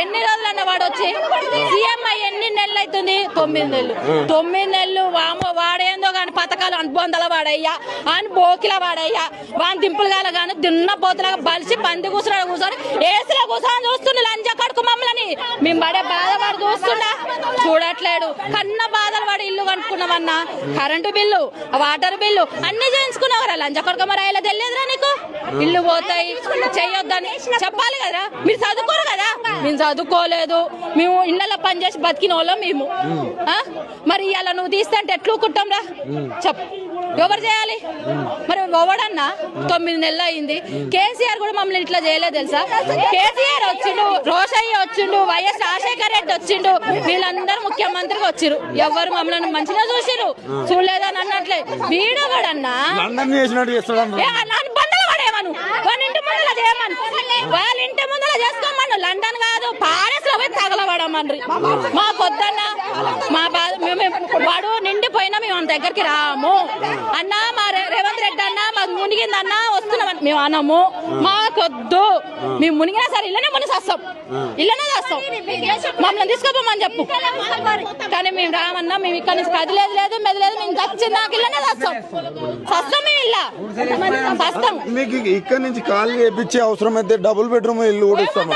ఎన్ని రోజులు అన్న వాడు వచ్చి సీఎం అయ్యి అవుతుంది తొమ్మిది నెలలు. తొమ్మిది నెలలు వామో వాడేందో కానీ పథకాలు అనుబంధాల వాడయ్యా అని బోకిల వాడయ్యా. వాని దింపులు కాల కానీ దున్న పోతులాగా బలిసి పంది కూర్చున్నాడు కూర్చొని ఏసులో కూర్చొని చూస్తుండే లంజ కడుకు మమ్మల్ని. మేము పడే బాధ వాడు చూస్తుండా? చూడట్లేడు. కన్న బాధలు వాడు ఇల్లు కనుక్కున్నామన్నా కరెంటు బిల్లు వాటర్ బిల్లు అన్ని చేయించుకున్నావురా లంచ కొడుకు మరి ఆయన తెలియదురా నీకు? ఇల్లు పోతాయి చెయ్యొద్దని చెప్పాలి కదా? మీరు చదువుకోరు కదా? మేము చదువుకోలేదు. మేము ఇళ్ళలో పనిచేసి బతికిన వాళ్ళం మేము? మరి ఇలా నువ్వు తీస్తే అంటే ఎట్లు కుట్టాం రా? చెప్పు. ఎవరు చేయాలి? మరి ఎవడన్నా? తొమ్మిది నెలలు అయింది. కేసీఆర్ కూడా మమ్మల్ని ఇట్లా చేయలేదు తెలుసా? కేసీఆర్ వచ్చిండు రోషయ్య వచ్చిండు వైఎస్ రాజశేఖర రెడ్డి వచ్చిండు. వీళ్ళందరూ ముఖ్యమంత్రిగా వచ్చిరు ఎవరు మమ్మల్ని మంచిగా చూసిరు చూడలేదని అన్నట్లే. వీడు కూడా వాళ్ళ ఇంటి ముందర చేయమను. వాళ్ళ ఇంటి ముందర పోయి మా పొద్దున్న మా బాధ మేము- వాడు నిండిపోయినా మేము మన దగ్గరికి రాము. అన్న మా రేవంత్ రెడ్డి అన్న మాకు మునిగిందన్న వస్తున్నాం మేము అనము. మాకొద్దు. మేము మునిగినా సరే ఇల్లనే మునిసి వస్తాం ఇల్లనే చేస్తాం మమ్మల్ని తీసుకోపోమని చెప్పు. కానీ మేము రామన్నా మేము ఇక్కడ నుంచి కదిలేదు లేదు మెదలేదు మేము చచ్చింది నాకు ఇల్లనే చేస్తాం సస్తాం మేము ఇల్లా సస్తాం. మీకు ఇక్కడ నుంచి కాళ్ళు చేపించే అవసరం అయితే డబుల్ బెడ్రూమ్ ఇల్లు కూడా ఇస్తాం.